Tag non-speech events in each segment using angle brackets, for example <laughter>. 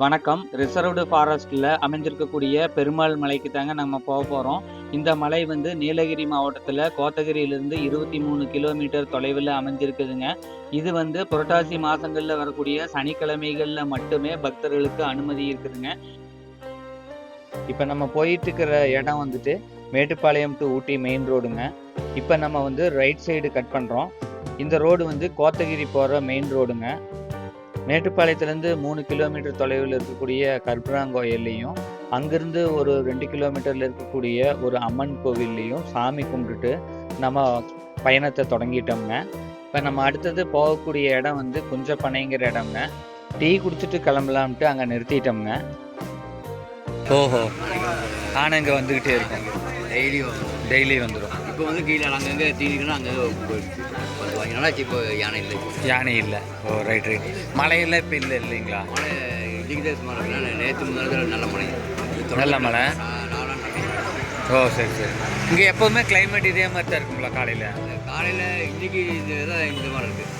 வணக்கம். ரிசர்வ்டு ஃபாரஸ்ட்டில் அமைஞ்சிருக்கக்கூடிய பெருமாள் மலைக்கு தாங்க நம்ம போக போகிறோம் இந்த மலை வந்து நீலகிரி மாவட்டத்தில் கோத்தகிரியிலிருந்து இருபத்தி மூணு கிலோமீட்டர் தொலைவில் அமைஞ்சிருக்குதுங்க இது வந்து புரட்டாசி மாதங்களில் வரக்கூடிய சனிக்கிழமைகளில் மட்டுமே பக்தர்களுக்கு அனுமதி இருக்குதுங்க. இப்போ நம்ம போயிட்டு இருக்கிற இடம் வந்துட்டு மேட்டுப்பாளையம் டு ஊட்டி மெயின் ரோடுங்க இப்போ நம்ம வந்து ரைட் சைடு கட் பண்ணுறோம் இந்த ரோடு வந்து கோத்தகிரி போகிற மெயின் ரோடுங்க மேட்டுப்பாளையத்துலேருந்து மூணு கிலோமீட்டர் தொலைவில் இருக்கக்கூடிய கற்பூராங்கோயில்லையும் அங்கேருந்து ஒரு ரெண்டு கிலோமீட்டரில் இருக்கக்கூடிய ஒரு அம்மன் கோவில்லையும் சாமி கும்பிட்டுட்டு நம்ம பயணத்தை தொடங்கிட்டோம்ங்க. இப்போ நம்ம அடுத்தது போகக்கூடிய இடம் வந்து குஞ்சப்பனைங்கிற இடம்ங்க. டீ குடிச்சிட்டு கிளம்பலாம்ட்டு அங்கே நிறுத்திட்டோம்ங்க. ஓஹோ. ஆனால் இங்கே வந்துக்கிட்டே இருக்கோம் டெய்லியும். டெய்லி வந்துடும் இப்போ வந்து கீழே அங்கங்கே தீனிக்கணும் அங்கே நாளாச்சு இப்போ யானை இல்லை. யானை இல்லை. ஓ ரைட் ரைட் மழையெல்லாம் இப்போ இல்லை இல்லைங்களா? மழை சுமார் இருக்குன்னா நேற்று முன்னாடி நல்ல மழை. நல்ல மழை. ஓ சரி சரி. இங்கே எப்போவுமே climate இதே மாதிரி தான் இருக்குங்களா காலையில்? காலையில் இன்றைக்கி இந்த இந்த மாதிரி இருக்குது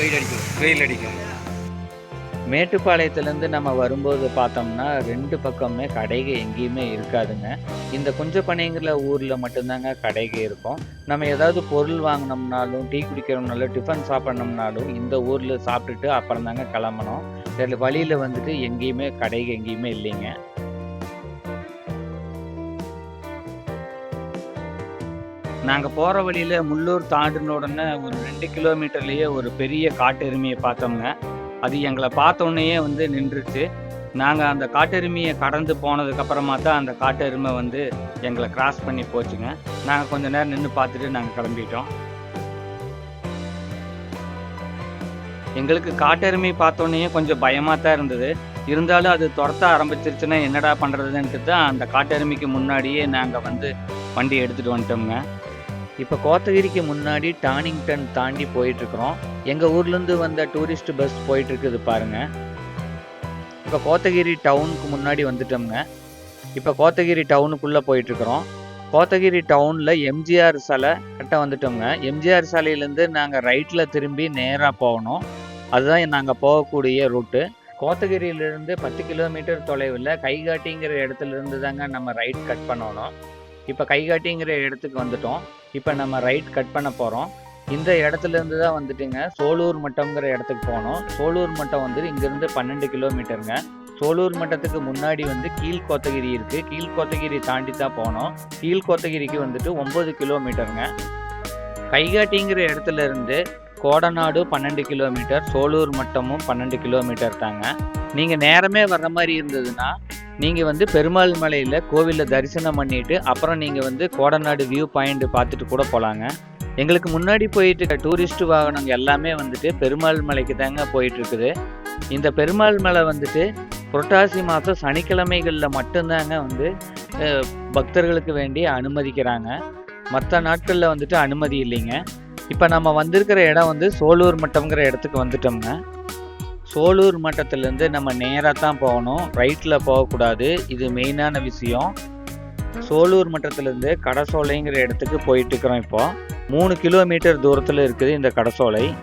வெயில் அடிக்கும். வெயில் அடிக்கும். மேட்டுப்பாளையத்துலேருந்து நம்ம வரும்போது பார்த்தோம்னா ரெண்டு பக்கமே கடைக எங்கேயுமே இருக்காதுங்க. இந்த குஞ்சப்பனைங்கிற ஊரில் மட்டும்தாங்க கடைக இருக்கும். நம்ம ஏதாவது பொருள் வாங்கினோம்னாலும் டீ குடிக்கிறோம்னாலும் டிஃபன் சாப்பிட்ணும்னாலும் இந்த ஊரில் சாப்பிட்டுட்டு அப்புறம் தாங்க கிளம்பணும். இதில் வழியில் வந்துட்டு எங்கேயுமே கடைக எங்கேயுமே இல்லைங்க. நாங்கள் போகிற வழியில் முள்ளூர் தாண்டின உடனே ஒரு ரெண்டு கிலோமீட்டர்லேயே ஒரு பெரிய காட்டெருமையை பார்த்தோம்ங்க. அது எங்களை பார்த்தோன்னே வந்து நின்றுச்சு. நாங்கள் அந்த காட்டெருமையை கடந்து போனதுக்கப்புறமா தான் அந்த காட்டெருமை வந்து எங்களை கிராஸ் பண்ணி போச்சுங்க. நாங்கள் கொஞ்ச நேரம் நின்று பார்த்துட்டு நாங்கள் கிளம்பிட்டோம். எங்களுக்கு காட்டெருமை பார்த்தோன்னே கொஞ்சம் பயமாக தான் இருந்தது. இருந்தாலும் அது துரத்த ஆரம்பிச்சிருச்சுன்னா என்னடா பண்ணுறதுன்ட்டு தான் அந்த காட்டெருமைக்கு முன்னாடியே நாங்கள் வந்து வண்டி எடுத்துகிட்டு வந்துட்டோம்ங்க. இப்போ கோத்தகிரிக்கு முன்னாடி டானிங்டன் தாண்டி போயிட்டுருக்குறோம். எங்கள் ஊர்லேருந்து வந்த டூரிஸ்ட் பஸ் போயிட்டுருக்குது பாருங்க. இப்போ கோத்தகிரி டவுனுக்கு முன்னாடி வந்துட்டோம்ங்க. இப்போ கோத்தகிரி டவுனுக்குள்ளே போயிட்டுருக்குறோம். கோத்தகிரி டவுனில் எம்ஜிஆர் சிலை கரெக்டாக வந்துட்டோம்ங்க. எம்ஜிஆர் சாலையிலேருந்து நாங்கள் ரைட்டில் திரும்பி நேராக போகணும். அதுதான் நாங்கள் போகக்கூடிய ரூட்டு. கோத்தகிரியிலேருந்து பத்து கிலோமீட்டர் தொலைவில் கைகாட்டிங்கிற இடத்துல இருந்து தாங்க நம்ம ரைட் கட் பண்ணணும். இப்போ கைகாட்டிங்கிற இடத்துக்கு வந்துட்டோம். இப்போ நம்ம ரைட் கட் பண்ண போகிறோம் இந்த இடத்துல இருந்து தான் வந்துட்டுங்க. சோலூர் மட்டம்ங்கிற இடத்துக்கு போனோம். சோலூர் மட்டம் வந்து இங்கேருந்து பன்னெண்டு கிலோமீட்டருங்க. சோலூர் மட்டத்துக்கு முன்னாடி வந்து கீழ் கோத்தகிரி இருக்குது கீழ் கோத்தகிரி தாண்டி தான் போனோம். கீழ் கோத்தகிரிக்கு வந்துட்டு ஒம்பது கிலோமீட்டருங்க. கைகாட்டிங்கிற இடத்துல இருந்து கோடநாடு பன்னெண்டு கிலோமீட்டர் சோலூர் மட்டமும் பன்னெண்டு கிலோமீட்டர் தாங்க. நீங்கள் நேரமே வர்ற மாதிரி இருந்ததுன்னா நீங்கள் வந்து பெருமாள் மலையில் கோவிலில் தரிசனம் பண்ணிட்டு அப்புறம் நீங்கள் வந்து கோடநாடு வியூ பாயிண்ட் பார்த்துட்டு கூட போகலாங்க எங்களுக்கு முன்னாடி போயிட்டு இருக்க டூரிஸ்ட் வாகனங்க எல்லாமே வந்துட்டு பெருமாள் மலைக்கு தாங்க போயிட்டுருக்குது. இந்த பெருமாள் மலை வந்துட்டு புரட்டாசி மாதம் சனிக்கிழமைகளில் மட்டும்தாங்க வந்து பக்தர்களுக்கு வேண்டி அனுமதிக்கிறாங்க. மற்ற நாட்களில் வந்துட்டு அனுமதி இல்லைங்க. இப்போ நம்ம வந்திருக்கிற இடம் வந்து சோலூர் மட்டம்ங்கிற இடத்துக்கு வந்துட்டோம்ங்க. சோலூர் மட்டத்திலேருந்து நம்ம நேராக தான் போகணும். ரைட்டில் போகக்கூடாது. இது மெயினான விஷயம். சோலூர் மட்டத்திலேருந்து கடசோலைங்கிற இடத்துக்கு போயிட்டுருக்குறோம் இப்போது இப்போ. மூணு கிலோமீட்டர் தூரத்தில் இருக்குது இந்த கடசோலை.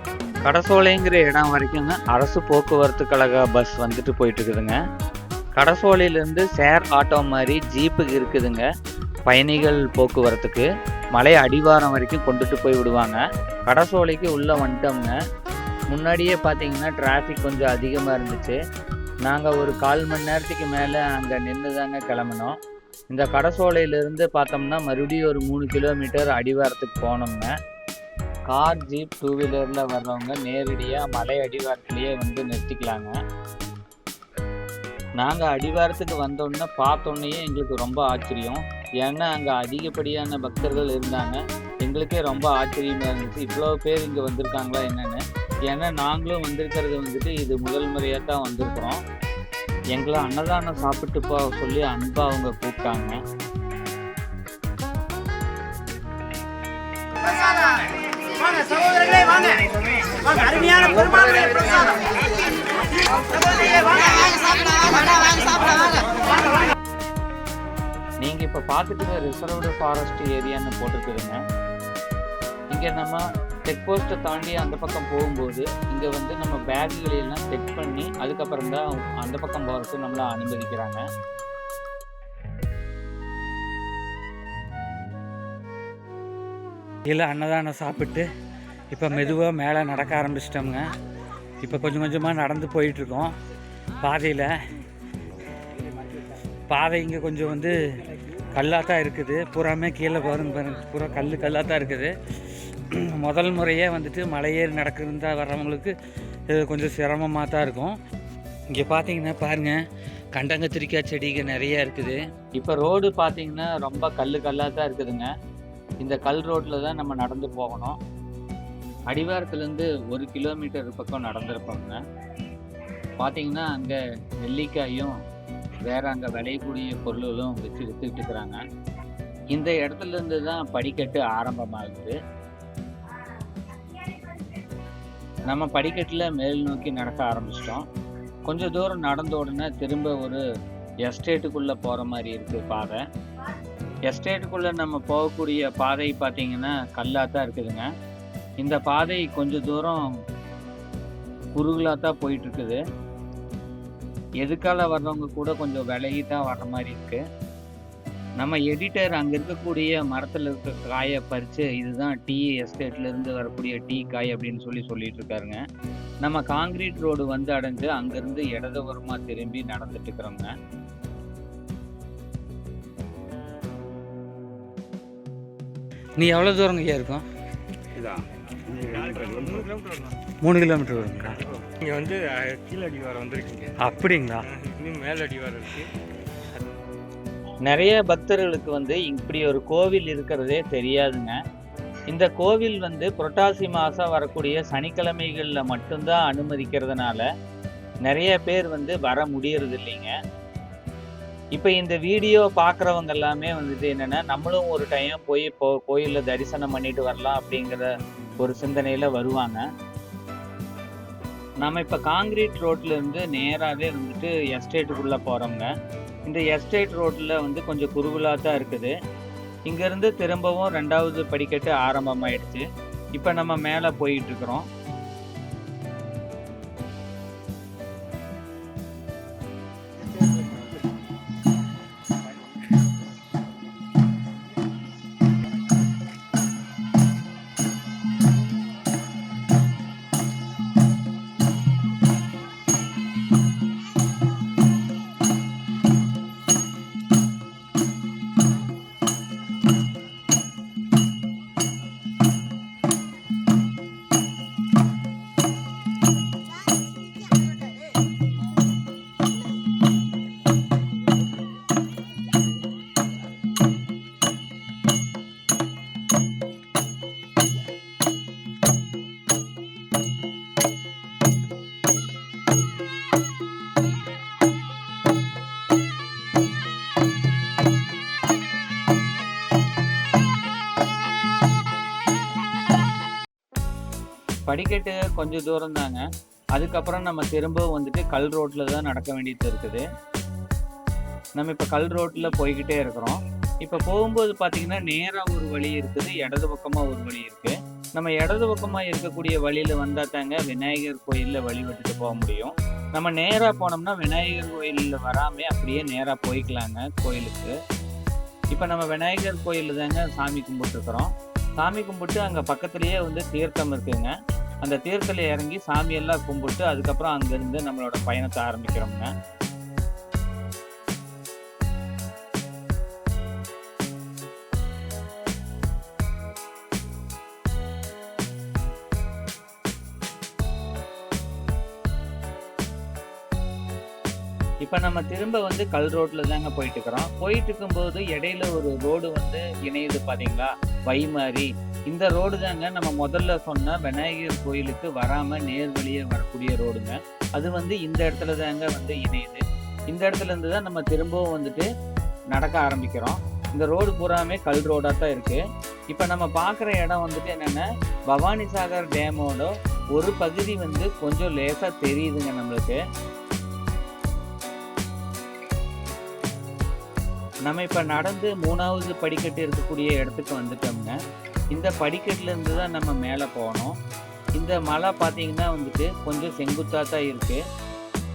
கடசோலைங்கிற இடம் வரைக்குங்க அரசு போக்குவரத்து கழக பஸ் வந்துட்டு போயிட்டுருக்குதுங்க. கடசோலையிலேருந்து சேர் ஆட்டோ மாதிரி ஜீப்பு இருக்குதுங்க. பயணிகள் போக்குவரத்துக்கு. மலை அடிவாரம் வரைக்கும் கொண்டுட்டு போய் விடுவாங்க. கடசோலைக்கு உள்ளே வந்துட்டோம்ங்க. முன்னாடியே பார்த்தீங்கன்னா டிராஃபிக் கொஞ்சம் அதிகமாக இருந்துச்சு. நாங்கள் ஒரு கால் மணி நேரத்துக்கு மேலே அங்கே நின்று தாங்க கிளம்பினோம். இந்த கடசோலையிலேருந்து பார்த்தோம்னா மறுபடியும் ஒரு மூணு கிலோமீட்டர் அடிவாரத்துக்கு போனோம்ங்க. கார் ஜீப் டூ வீலரில் வர்றவங்க நேரடியாக மலை அடிவாரத்துலேயே வந்து நிறுத்திக்கலாங்க. நாங்கள் அடிவாரத்துக்கு வந்தோடனே பார்த்தோன்னே எங்களுக்கு ரொம்ப ஆச்சரியம். ஏன்னா அங்கே அதிகப்படியான பக்தர்கள் இருந்தாங்க. எங்களுக்கே ரொம்ப ஆச்சரியமாக இருந்துச்சு. இவ்வளோ பேர் இங்கே வந்திருக்காங்களா என்னென்னு. ஏன்னா நாங்களும் வந்திருக்கிறது வந்துட்டு இது முதல் முறையாக தான் வந்திருக்கிறோம். எங்களை அன்னதானம் சாப்பிட்டு சொல்லி அன்பா அவங்க கூப்பிட்டாங்க. அருமையான நீங்க இப்ப பார்த்துட்டு ரிசர்வ்டு ஃபாரஸ்ட் ஏரியான்னு போட்டுருக்குதுங்க இங்க நம்ம செக் போஸ்ட்டை தாண்டி அந்த பக்கம் போகும்போது இங்கே வந்து நம்ம பேக்குகளெல்லாம் செக் பண்ணி அதுக்கப்புறம் தான் அந்த பக்கம் போகிறதுக்கு நம்மளை அனுமதிக்கிறாங்க. கீழே அன்னதானம் சாப்பிட்டு இப்போ மெதுவாக மேலே நடக்க ஆரம்பிச்சிட்டோம்ங்க. இப்போ கொஞ்சம் கொஞ்சமாக நடந்து போயிட்டுருக்கோம். பாதையில் பாதை இங்கே கொஞ்சம் வந்து கல்லாக தான் இருக்குது. பூராமே கீழே பாருங்க பாருங்க. பூரா கல் கல்லாக தான் இருக்குது. <clears throat> முதல் முறையே வந்துட்டு மலையேறி நடக்கிறதா வர்றவங்களுக்கு இது கொஞ்சம் சிரமமாக தான் இருக்கும். இங்கே பார்த்தீங்கன்னா பாருங்கள் கண்டங்கத்திரிக்காய் செடிகள் நிறையா இருக்குது. இப்போ ரோடு பார்த்தீங்கன்னா ரொம்ப கல் கல்லாக தான் இருக்குதுங்க. இந்த கல் ரோட்டில் தான் நம்ம நடந்து போகணும். அடிவாரத்துலேருந்து ஒரு கிலோமீட்டர் பக்கம் நடந்திருப்போங்க பார்த்தீங்கன்னா அங்கே நெல்லிக்காயும் வேறு அங்கே விளையக்கூடிய பொருள்களும் வச்சு விற்றுக்கிட்டு இருக்கிறாங்க. இந்த இடத்துல இருந்து தான் படிக்கட்டு ஆரம்பமாகுது. நம்ம படிக்கட்டில் மேல் நோக்கி நடக்க ஆரம்பிச்சிட்டோம். கொஞ்சம் தூரம் நடந்த உடனே திரும்ப ஒரு எஸ்டேட்டுக்குள்ளே போகிற மாதிரி இருக்குது பாதை. எஸ்டேட்டுக்குள்ளே நம்ம போகக்கூடிய பாதை பார்த்தீங்கன்னா கல்லாக தான் இருக்குதுங்க. இந்த பாதை கொஞ்சம் தூரம் குறுகலாக தான் போயிட்டுருக்குது எதுக்கால வர்றவங்க கூட கொஞ்சம் விலகி தான் வர்ற மாதிரி இருக்குது நம்ம எடிட்டர் அங்கே இருக்கக்கூடிய மரத்தில் இருக்க காயை பறித்து இதுதான் டீ எஸ்டேட்ல இருந்து வரக்கூடிய டீ காய் அப்படின்னு சொல்லி சொல்லிட்டு இருக்காருங்க. நம்ம காங்கிரீட் ரோடு வந்து அடைஞ்சு அங்கேருந்து இடதுபுறமா திரும்பி நடந்துட்டு இருக்கிறோங்க. நீ எவ்வளோ தூரம் ஐயா இருக்கும்? இதா மூணு கிலோமீட்டர் வருங்களா? நீங்கள் வந்து அஹ், கீழ அடிவாரம் வந்திருக்கீங்க. அப்படிங்களா? இன்னும் மேல் அடிவாரம் இருக்கு. நிறைய பக்தர்களுக்கு வந்து இப்படி ஒரு கோவில் இருக்கிறதே தெரியாதுங்க. இந்த கோவில் வந்து புரட்டாசி மாதம் வரக்கூடிய சனிக்கிழமைகளில் மட்டும்தான் அனுமதிக்கிறதுனால நிறைய பேர் வந்து வர முடியறது இல்லைங்க. இப்போ இந்த வீடியோ பார்க்குறவங்க எல்லாமே வந்துட்டு என்னென்னா நம்மளும் ஒரு டைம் போய் இப்போ கோயிலில் தரிசனம் பண்ணிட்டு வரலாம் அப்படிங்கிற ஒரு சிந்தனையில் வருவாங்க. நம்ம இப்போ காங்கிரீட் ரோட்லேருந்து நேராகவே வந்துட்டு எஸ்டேட்டுக்குள்ளே போகிறோங்க இந்த எஸ்டேட் ரோட்டில் வந்து கொஞ்சம் குறுகலாக தான் இருக்குது. இங்கேருந்து திரும்பவும் ரெண்டாவது படிக்கட்டு ஆரம்பமாயிடுச்சு. இப்போ நம்ம மேலே போயிட்டு படிக்கட்டு கொஞ்சம் தூரம் தாங்க. அதுக்கப்புறம் நம்ம திரும்பவும் வந்துட்டு கல் ரோட்டில் தான் நடக்க வேண்டியது இருக்குது. நம்ம இப்போ கல் ரோட்டில் போய்கிட்டே இருக்கிறோம். இப்போ போகும்போது பார்த்தீங்கன்னா நேராக ஒரு வழி இருக்குது இடது பக்கமாக ஒரு வழி இருக்குது நம்ம இடது பக்கமாக இருக்கக்கூடிய வழியில் வந்தால் தாங்க விநாயகர் கோயிலில் வழி விட்டுட்டு போக முடியும். நம்ம நேராக போனோம்னா விநாயகர் கோயிலில் வராமல் அப்படியே நேராக போய்க்கலாங்க கோயிலுக்கு. இப்போ நம்ம விநாயகர் கோயிலில் தாங்க சாமி கும்பிட்டுருக்குறோம். சாமி கும்பிட்டு அங்கே பக்கத்துலேயே வந்து தீர்த்தம் இருக்குங்க. அந்த தீர்த்தத்தில் இறங்கி சாமியெல்லாம் கும்பிட்டு அதுக்கப்புறம் அங்கேருந்து நம்மளோட பயணத்தை ஆரம்பிக்கிறோங்க இப்போ நம்ம திரும்ப வந்து கல் ரோட்டில் தாங்க போயிட்டு இருக்கிறோம் போயிட்டு இருக்கும்போது இடையில ஒரு ரோடு வந்து இணையுது பார்த்தீங்களா வைமாரி. இந்த ரோடு தாங்க நம்ம முதல்ல சொன்ன விநாயகர் கோயிலுக்கு வராமல் நேர் வழியே வரக்கூடிய ரோடுங்க. அது வந்து இந்த இடத்துல தாங்க வந்து இணையுது. இந்த இடத்துல இருந்து தான் நம்ம திரும்பவும் வந்துட்டு நடக்க ஆரம்பிக்கிறோம். இந்த ரோடு பூராமே கல் ரோடாக தான் இருக்குது இப்போ நம்ம பார்க்குற இடம் வந்துட்டு என்னென்னா பவானி சாகர் டேமோட ஒரு பகுதி வந்து கொஞ்சம் லேசாக தெரியுதுங்க நம்மளுக்கு. நம்ம இப்போ நடந்து மூணாவது படிக்கட்டு இருக்கக்கூடிய இடத்துக்கு வந்துட்டோம்ங்க இந்த படிக்கட்டுலேருந்து தான் நம்ம மேலே போகணும். இந்த மலை பார்த்தீங்கன்னா வந்துட்டு கொஞ்சம் செங்குத்தாக தான் இருக்குது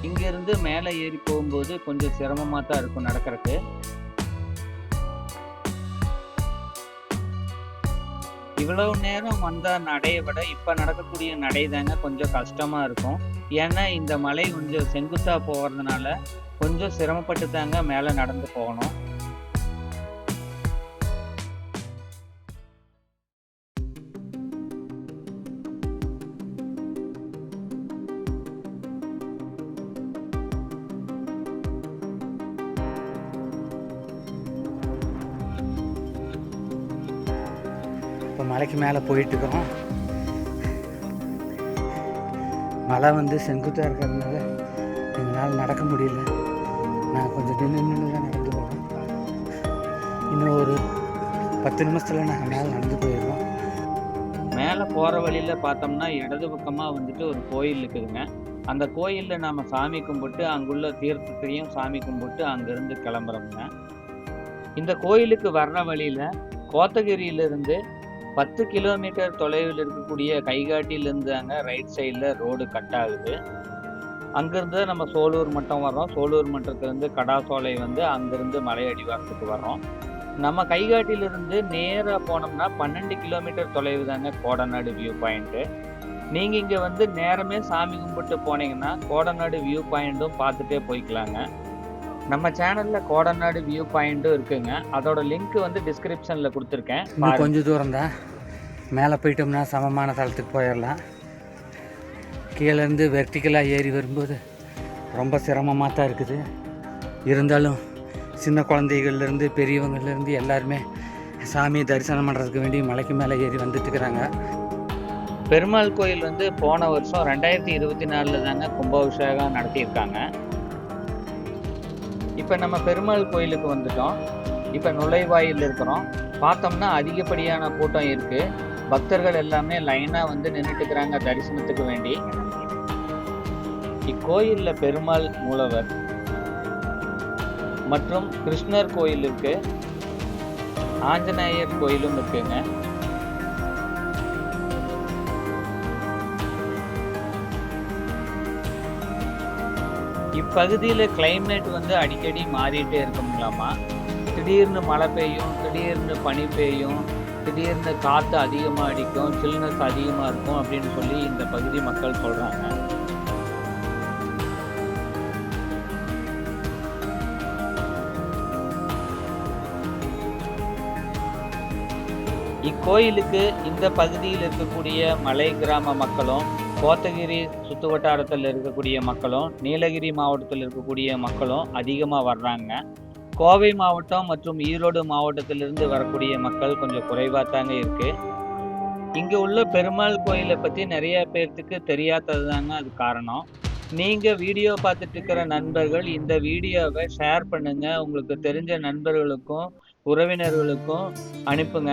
இங்கேருந்து மேலே ஏறி போகும்போது கொஞ்சம் சிரமமாக தான் இருக்கும் நடக்கிறதுக்கு இவ்வளவு நேரம் வந்த நடையை விட இப்போ நடக்கக்கூடிய நடை தாங்க கொஞ்சம் கஷ்டமாக இருக்கும். ஏன்னா இந்த மலை கொஞ்சம் செங்குத்தாக போகிறதுனால கொஞ்சம் சிரமப்பட்டு தாங்க மேலே நடந்து போகணும். மலைக்கு மேலே போயிட்டுருக்கோம். மலை வந்து செங்குத்தாக இருக்கிறதுனால எங்களால் நடக்க முடியல. நான் கொஞ்சம் நின்று நின்று தான் நடந்து போகிறோம் இன்னும் ஒரு பத்து நிமிஷத்தில் நாங்கள் மேலே நடந்து போயிடுவோம் மேலே போகிற வழியில் பார்த்தோம்னா இடது பக்கமாக வந்துட்டு ஒரு கோயில் இருக்குதுங்க. அந்த கோயிலில் நாம் சாமி கும்பிட்டு அங்குள்ள தீர்த்தத்தையும் சாமி கும்பிட்டு அங்கேருந்து கிளம்புறோம்ங்க. இந்த கோயிலுக்கு வர்ற வழியில் கோத்தகிரியிலிருந்து பத்து கிலோமீட்டர் தொலைவில் இருக்கக்கூடிய கைகாட்டியிலேருந்து அங்கே ரைட் சைடில் ரோடு கட் ஆகுது. அங்கேருந்து நம்ம சோலூர் மட்டம் வர்றோம். சோலூர் மட்டத்துலேருந்து கடாசோலை வந்து அங்கேருந்து மலை அடிவாரத்துக்கு வர்றோம். நம்ம கைகாட்டியிலிருந்து நேராக போனோம்னா பன்னெண்டு கிலோமீட்டர் தொலைவு தாங்க கோடநாடு வியூ பாயிண்ட்டு நீங்கள் இங்கே வந்து நேரமே சாமி கும்பிட்டு போனீங்கன்னா கோடநாடு வியூ பாயிண்ட்டும் பார்த்துட்டே போய்க்கலாங்க. நம்ம சேனலில் கோடநாடு வியூ பாயிண்ட்டும் இருக்குங்க. அதோட லிங்க் வந்து டிஸ்கிரிப்ஷனில் கொடுத்துருக்கேன். இன்னும். கொஞ்சம் தூரம் தான். மேலே போயிட்டோம்னா சமமான தளத்துக்கு போயிடலாம். கீழேருந்து வெர்டிக்கலாக ஏறி வரும்போது ரொம்ப சிரமமாக தான் இருக்குது. இருந்தாலும் சின்ன குழந்தைகள்லேருந்து பெரியவங்கள்லேருந்து எல்லாருமே சாமியை தரிசனம் பண்ணுறதுக்கு வேண்டி மலைக்கு மேலே ஏறி வந்துட்டுருக்குறாங்க பெருமாள் கோயில் வந்து போன வருஷம் ரெண்டாயிரத்தி இருபத்தி நாலில் தாங்க கும்பாபிஷேகம் நடத்தியிருக்காங்க. இப்போ நம்ம பெருமாள் கோயிலுக்கு வந்துட்டோம். இப்போ நுழைவாயில் இருக்கிறோம். பார்த்தோம்னா அதிகப்படியான கூட்டம் இருக்கு. பக்தர்கள் எல்லாமே லைனாக வந்து நின்றுட்டுக்கிறாங்க தரிசனத்துக்கு வேண்டி. இக்கோயிலில் பெருமாள் மூலவர் மற்றும் கிருஷ்ணர் கோயில் இருக்கு. ஆஞ்சநேயர் கோயிலும் இருக்குங்க. இப்பகுதியில் கிளைமேட் வந்து அடிக்கடி மாறிட்டே இருக்குங்களாமா? திடீர்னு மழை பெய்யும் திடீர்னு பனி பெய்யும் திடீர்னு காற்று அதிகமாக அடிக்கும் சில்னஸ் அதிகமாக இருக்கும் அப்படின்னு சொல்லி இந்த பகுதி மக்கள் சொல்கிறாங்க இக்கோயிலுக்கு இந்த பகுதியில் இருக்கக்கூடிய மலை கிராம மக்களும் கோத்தகிரி சுத்து வட்டாரத்தில் இருக்கக்கூடிய மக்களும் நீலகிரி மாவட்டத்தில் இருக்கக்கூடிய மக்களும் அதிகமாக வர்றாங்க. கோவை மாவட்டம் மற்றும் ஈரோடு மாவட்டத்திலிருந்து வரக்கூடிய மக்கள் கொஞ்சம் குறைவாக தாங்க இருக்குது இங்கே உள்ள பெருமாள் கோயிலை பற்றி நிறைய பேர்த்துக்கு தெரியாதது தாங்க அது காரணம். நீங்கள் வீடியோ பார்த்துட்டு இருக்கிற நண்பர்கள் இந்த வீடியோவை ஷேர் பண்ணுங்கள் உங்களுக்கு தெரிஞ்ச நண்பர்களுக்கும் உறவினர்களுக்கும் அனுப்புங்க.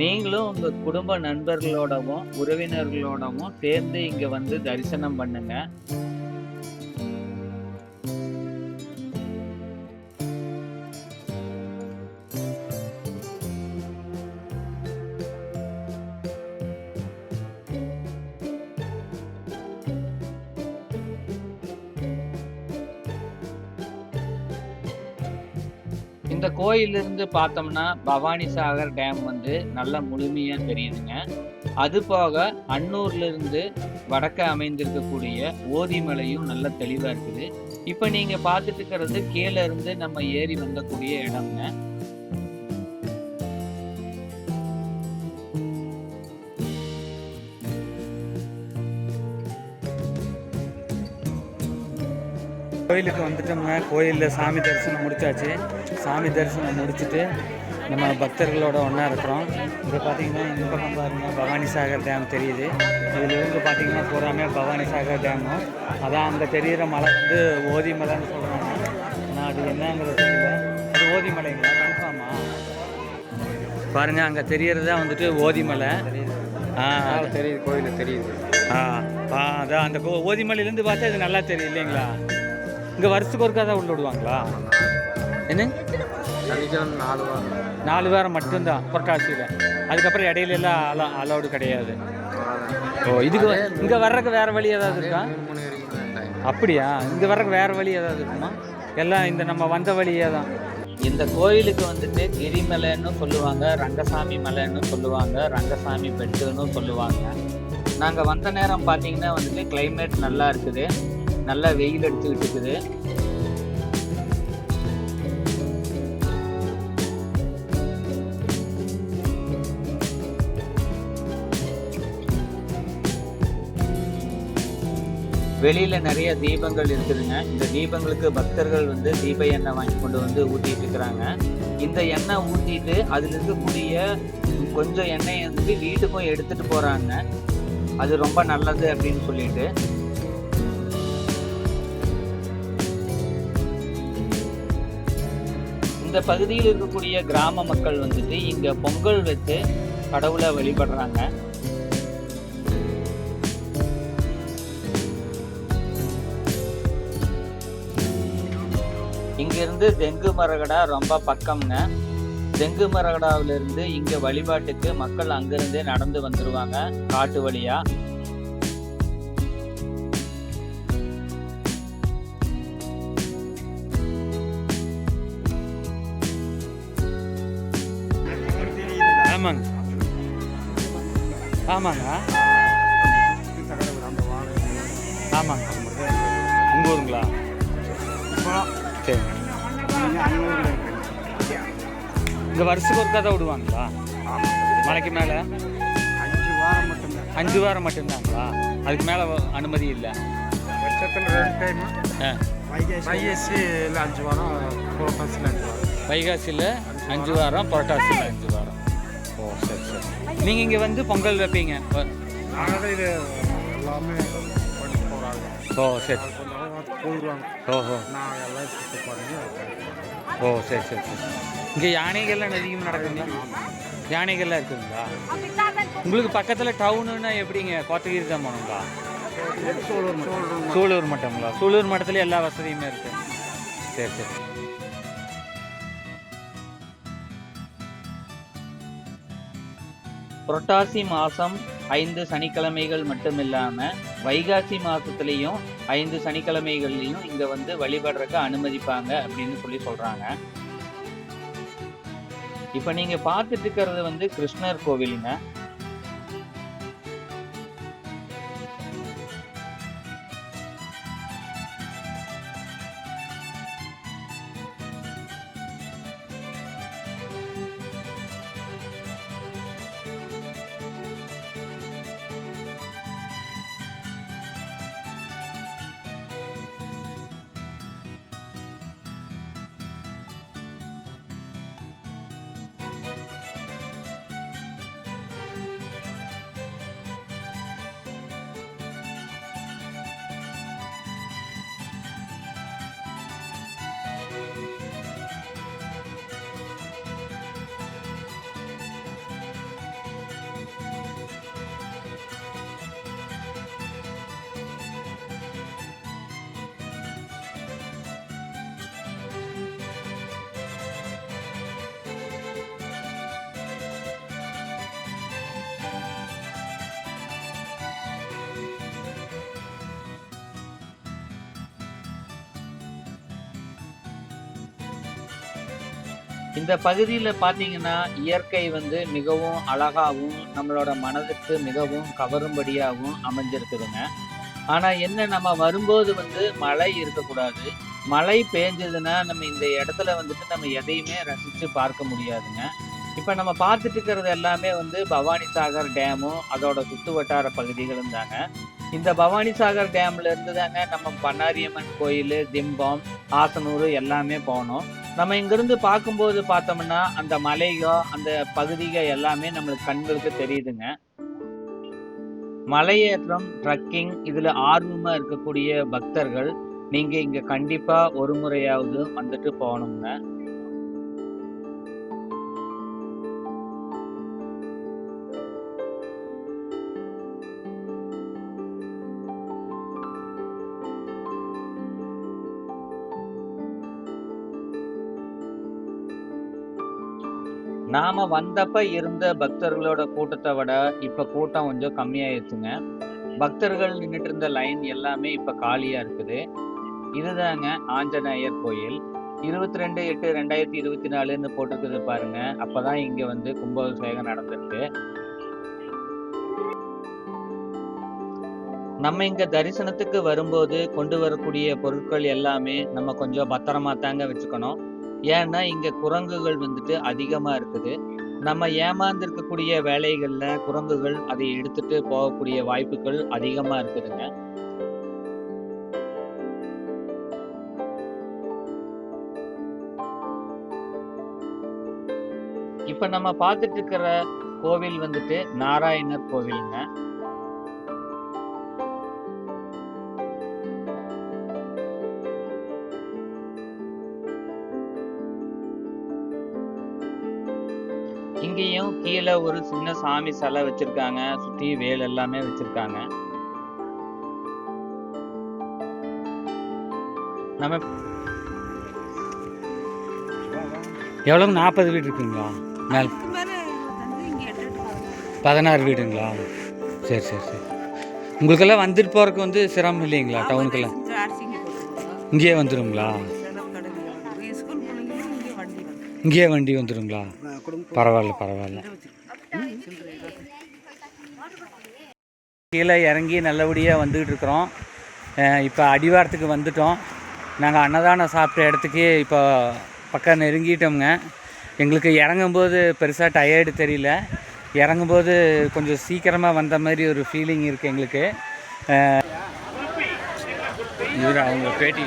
நீங்களும் உங்க குடும்ப நண்பர்களோடவும் உறவினர்களோடவும் சேர்ந்து இங்க வந்து தரிசனம் பண்ணுங்க. இந்த கோயிலிருந்து பார்த்தோம்னா பவானி சாகர் டேம் வந்து நல்ல முழுமையாக தெரியுதுங்க. அது போக அன்னூர்லேருந்து வடக்க அமைந்திருக்கக்கூடிய ஓதிமலையும் நல்ல தெளிவாக இருக்குது. இப்போ நீங்கள் பார்த்துட்டு இருக்கிறது கீழே இருந்து நம்ம ஏறி வந்தக்கூடிய இடம்ங்க. கோயிலுக்கு வந்துட்டோம்ங்க. கோயிலில் சாமி தரிசனம் முடிச்சாச்சு. சாமி தரிசனம் முடிச்சுட்டு நம்ம பக்தர்களோட ஒன்றா இருக்கிறோம். இங்கே பார்த்தீங்கன்னா இந்த பக்கம் பாருங்கள் பவானி சாகர் டேம் தெரியுது. இதில் இருந்து பார்த்தீங்கன்னா பூராமே பவானி சாகர் டேமும் அதான் அங்கே தெரிகிற மலை வந்து ஓதி மலைன்னு சொல்கிறாங்க ஆனால் அது என்னங்கிறது தெரியல. அது ஓதி மலைங்களா? கன்ஃபார்மா பாருங்க அங்கே தெரியறது தான் வந்துட்டு ஓதிமலை ஆ அது. தெரியுது கோயில் தெரியுது. ஆ ஆ அதான் அந்த ஓதிமலையிலேருந்து பார்த்தா இது நல்லா தெரியும் இல்லைங்களா? இங்கே வருஷத்துக்கு ஒருக்கா தான் உள்ள விடுவாங்களா? என்ன? சனிக்கிழமை நாலு வாரம். நாலு வாரம் மட்டும்தான் புரட்டாசியில். அதுக்கப்புறம் இடையில எல்லாம் அலோ அலௌடு கிடையாது. ஓ இதுக்கு இங்கே வர்றதுக்கு வேறு வழி ஏதாவது இருக்கா? அப்படியா? இங்கே வர்றதுக்கு வேறு வழி ஏதாவது இருக்குமா? எல்லாம் இந்த நம்ம வந்த வழியே தான். இந்த கோயிலுக்கு வந்துட்டு கிரிமலைன்னு சொல்லுவாங்க ரங்கசாமி மலைன்னு சொல்லுவாங்க ரங்கசாமி பெட்டுன்னு சொல்லுவாங்க. நாங்கள் வந்த நேரம் பார்த்தீங்கன்னா வந்துட்டு climate நல்லா இருக்குது. நல்லா வெயில் அடிச்சுக்கிட்டு இருக்குது. வெளியில நிறைய தீபங்கள் இருக்குதுங்க. இந்த தீபங்களுக்கு பக்தர்கள் வந்து தீப எண்ணெய் வாங்கி கொண்டு வந்து ஊற்றிட்டு இருக்கிறாங்க. இந்த எண்ணெய் ஊற்றிட்டு அதுல இருக்கக்கூடிய கொஞ்சம் எண்ணெயை வந்து வீட்டுக்கும் எடுத்துட்டு போறாங்க. அது ரொம்ப நல்லது அப்படின்னு சொல்லிட்டு. இந்த பகுதியில் இருக்கக்கூடிய கிராம மக்கள் வந்துட்டு இங்க பொங்கல் வச்சு கடவுளை வழிபடுறாங்க. இங்கிருந்து தெங்கு மரகடா ரொம்ப பக்கம்ங்க. தெங்கு மரகடாவிலிருந்து இங்க வழிபாட்டுக்கு மக்கள் அங்கிருந்தே நடந்து வந்துருவாங்க காட்டு வழியா. ஆமாங்க. ஆமாங்க. உங்கள் ஊருங்களா சரி. இங்கே வருஷத்துக்கு ஒருக்கா தான் விடுவாங்களா? மலைக்கு மேலே? அஞ்சு வாரம் மட்டும்தான் அஞ்சு வாரம் மட்டும்தாங்களா? அதுக்கு மேலே அனுமதி இல்லை. வருஷத்தில் ரெண்டு டைம் ஐஎஸ்சியில் அஞ்சு வாரம் அஞ்சு வாரம். வைகாசியில் அஞ்சு வாரம் புரட்டாசியில் அஞ்சு வாரம் நீங்கள் இங்கே வந்து பொங்கல் வைப்பீங்க. வ- நாங்கள் தான் இது எல்லாமே ஓ சரி. ஓஹோ ஓ சரி சரி சரி. இங்கே யானைகள்லாம் அதிகமாக நடக்குங்களா யானைகள்லாம் இருக்குங்களா உங்களுக்கு பக்கத்தில் டவுனுன்னா எப்படிங்க? கோத்தகிரி தான் போகணுங்களா? சூலூர் மட்டங்களா சூலூர் மட்டத்தில் எல்லா வசதியுமே இருக்கு. சரி சரி. புரட்டாசி மாதம் ஐந்து சனிக்கிழமைகள் மட்டும் இல்லாமல் வைகாசி மாதத்துலேயும் ஐந்து சனிக்கிழமைகள்லையும் இங்கே வந்து வழிபடுறதுக்கு அனுமதிப்பாங்க அப்படின்னு சொல்லி சொல்கிறாங்க இப்போ நீங்கள் பார்த்துட்டு இருக்கிறது வந்து கிருஷ்ணர் கோவிலுங்க. இந்த பகுதியில் பார்த்தீங்கன்னா இயற்கை வந்து மிகவும் அழகாகவும் நம்மளோட மனதுக்கு மிகவும் கவரும்படியாகவும் அமைஞ்சிருக்குதுங்க. ஆனால் என்ன நம்ம வரும்போது வந்து மழை இருக்கக்கூடாது. மழை பெஞ்சதுன்னா நம்ம இந்த இடத்துல வந்துட்டு நம்ம எதையுமே ரசித்து பார்க்க முடியாதுங்க. இப்போ நம்ம பார்த்துட்டு இருக்கிறது எல்லாமே வந்து பவானி சாகர் டேமும் அதோட சுற்று வட்டார பகுதிகளும் தாங்க. இந்த பவானி சாகர் டேம்ல இருந்து தாங்க நம்ம பண்ணாரியம்மன் கோயில் திம்பம் ஆசனூர் எல்லாமே போனோம். நம்ம இங்கிருந்து பார்க்கும்போது பார்த்தோம்னா அந்த மலையோ அந்த பகுதிகள் எல்லாமே நம்மளுக்கு கண்களுக்கு தெரியுதுங்க. மலையேற்றம் ட்ரக்கிங் இதுல ஆர்வமா இருக்கக்கூடிய பக்தர்கள் நீங்க இங்க கண்டிப்பா ஒரு முறையாவது வந்துட்டு போகணுங்க. நாம வந்தப்ப இருந்த பக்தர்களோட கூட்டத்தை விட இப்ப கூட்டம் கொஞ்சம் கம்மியாயிருச்சுங்க. பக்தர்கள் நின்றுட்டு இருந்த லைன் எல்லாமே இப்ப காலியா இருக்குது. இதுதாங்க ஆஞ்சநேயர் கோயில். இருபத்தி ரெண்டு எட்டு ரெண்டாயிரத்தி இருபத்தி நாலுன்னு போட்டிருக்குது பாருங்க. அப்பதான் இங்க வந்து கும்பாபிஷேகம் நடந்திருக்கு. நம்ம இங்க தரிசனத்துக்கு வரும்போது கொண்டு வரக்கூடிய பொருட்கள் எல்லாமே நம்ம கொஞ்சம் பத்திரமா தாங்க வச்சுக்கணும். ஏன்னா இங்க குரங்குகள் வந்துட்டு அதிகமா இருக்குது. நம்ம ஏமாந்திருக்கக்கூடிய வேலைகள்ல குரங்குகள் அதை எடுத்துட்டு போகக்கூடிய வாய்ப்புகள் அதிகமா இருக்குதுங்க. இப்ப நம்ம பார்த்துட்டு இருக்கிற கோவில் வந்துட்டு நாராயணர் கோவிலுங்க. கீழே ஒரு சின்ன சாமி சிலை வச்சிருக்காங்க. சுத்தி வேல் எல்லாமே வச்சிருக்காங்க. நம்ம எவ்வளோ நாற்பது வீடு இருக்குங்களா? மேல் பதினாறு வீடுங்களா? சரி சரி சரி. உங்களுக்கெல்லாம் வந்துட்டு போகிறதுக்கு வந்து சிரமம் இல்லைங்களா? டவுனுக்கெல்லாம் இங்கேயே வந்துடுங்களா இங்கேயே வண்டி வந்துடுங்களா பரவாயில்ல பரவாயில்ல. கீழே இறங்கி நல்லபடியாக வந்துக்கிட்டு இருக்கிறோம். இப்போ அடிவாரத்துக்கு வந்துட்டோம். நாங்கள் அன்னதானம் சாப்பிட்ட இடத்துக்கே இப்போ பக்கம் நெருங்கிட்டோம்ங்க. எங்களுக்கு இறங்கும்போது பெருசாக டயர்டு தெரியல. இறங்கும்போது கொஞ்சம் சீக்கிரமாக வந்த மாதிரி ஒரு ஃபீலிங் இருக்குது எங்களுக்கு. இவர் அவங்க பேட்டி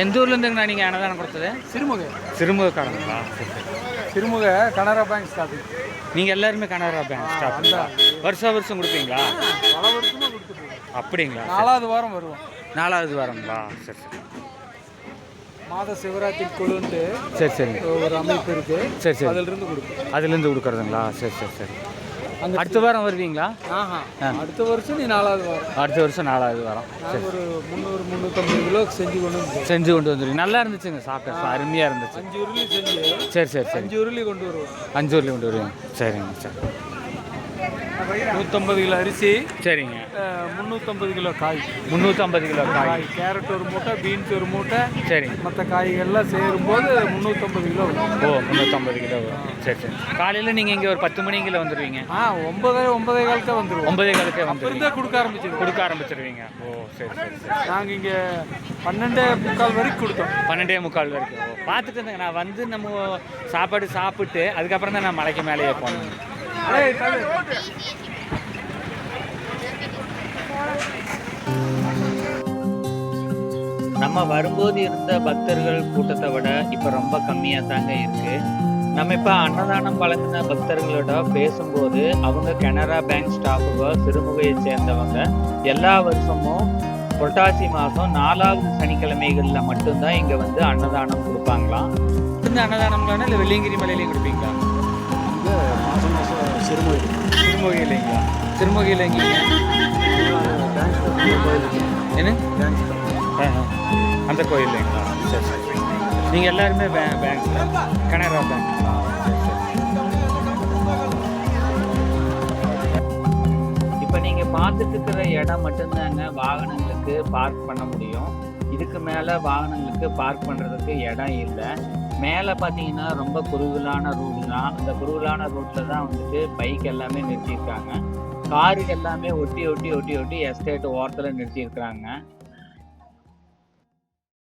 எந்த ஊர்லேருந்துங்கண்ணா நீங்கள் அன்னதானம் கொடுத்தது? சிறுமுக. சிறுமுக சரி சரி. சிறுமுக கனரா பேங்க் ஸ்டாஃபிங் நீங்கள் எல்லாருமே கனரா பேங்க் ஸ்டாஃப்ங்களா வருஷம் வருஷம் கொடுப்பீங்களா? பல வருஷமா கொடுத்துட்டு இருக்கோம். அப்படிங்களா? சரி. நாலாவது வாரம் வருவோம். நாலாவது வாரங்களா? சரி சரி. மாத சிவராத்திரி குழுன்ட்டு சரி சரிங்க ஒரு அமைப்பு இருக்கு. சரி சரி. அதுல இருந்து கொடுப்போம். அதுலேருந்து கொடுக்குறதுங்களா? சரி சரி சரி. அடுத்த வாரம் வருவீங்களா? ஆஹா. அடுத்த வருஷம் நீ நாலாவது வாரம். அடுத்த வருஷம் நாலாவது வாரம். ஒரு முந்நூறு முந்நூற்றம்பது கிலோ செஞ்சு கொண்டு வந்து செஞ்சு கொண்டு வந்துடுங்க நல்லா இருந்துச்சுங்க சாப்பிட்டேன் அருமையாக இருந்துச்சு. அஞ்சு உருளி செஞ்சு சரி சரி சரி. அஞ்சு உருளி கொண்டு வருவோம் அஞ்சு ஊர்லேயும் கொண்டு வருவீங்க. சரிங்க சரி. நூற்றம்பது கிலோ அரிசி. சரிங்க. முந்நூற்றம்பது கிலோ காய். முந்நூற்றம்பது கிலோ காய். கேரட் ஒரு மூட்டை பீன்ஸ் ஒரு மூட்டை. சரிங்க. மற்ற காய்கள்லாம் சேரும்போது முந்நூற்றம்பது கிலோ வரும். ஓ முந்நூற்றம்பது கிலோ வரும். சரி சரி. காலையில் நீங்கள் இங்கே ஒரு பத்து மணிக்குள்ள வந்துடுவீங்க ஆ ஒன்பதே ஒன்பதே காலத்தை வந்துருவோம். ஒன்பதே காலத்தே இருந்தே கொடுக்க ஆரம்பிச்சிருவோம். கொடுக்க ஆரம்பிச்சிருவீங்க. ஓ சரி சரி சரி. நாங்கள் இங்கே பன்னெண்டே முக்கால் வரைக்கும் கொடுத்தோம். பன்னெண்டே முக்கால் வரைக்கும். பார்த்துட்டு இருந்தேங்க. நான் வந்து நம்ம சாப்பாடு சாப்பிட்டு அதுக்கப்புறம் தான் நான் மலைக்கு மேலேயே போனேன். நம்ம வரும்போது இருந்த பக்தர்கள் கூட்டத்தை விட இப்ப ரொம்ப கம்மியா தாங்க இருக்கு. நம்ம இப்ப அன்னதானம் வழங்கின பக்தர்களோட பேசும்போது அவங்க கனரா பேங்க் ஸ்டாஃபுக சிறுமுகையை சேர்ந்தவங்க எல்லா வருஷமும் புரட்டாசி மாதம் நாலாவது சனிக்கிழமைகளில் மட்டும்தான் இங்கே வந்து அன்னதானம் கொடுப்பாங்களாம். இந்த அன்னதானம்லாம் இல்லை வெள்ளியங்கிரி மலையிலேயே கொடுப்பீங்களா? சிறுமுகை இல்லைங்களா சிறுமுகையில் எங்கீங்க என்ன அந்த கோயில் இல்லைங்களா சரி சரி. நீங்கள் எல்லாருமே பே பேங்க். கனரா பேங்க். இப்போ நீங்கள் பார்த்துட்டு இருக்கிற இடம் மட்டும்தாங்க வாகனங்களுக்கு பார்க் பண்ண முடியும். இதுக்கு மேலே வாகனங்களுக்கு பார்க் பண்ணுறதுக்கு இடம் இல்லை. மேலே பார்த்தீங்கன்னா ரொம்ப குறுகலான ரோடு தான். அந்த குறுகலான ரோட்டில் தான் வந்துட்டு பைக் எல்லாமே நிறுத்தியிருக்காங்க. காரு எல்லாமே ஒட்டி ஒட்டி ஒட்டி ஒட்டி எஸ்டேட் ஓரத்தில் நிறுத்தியிருக்கிறாங்க.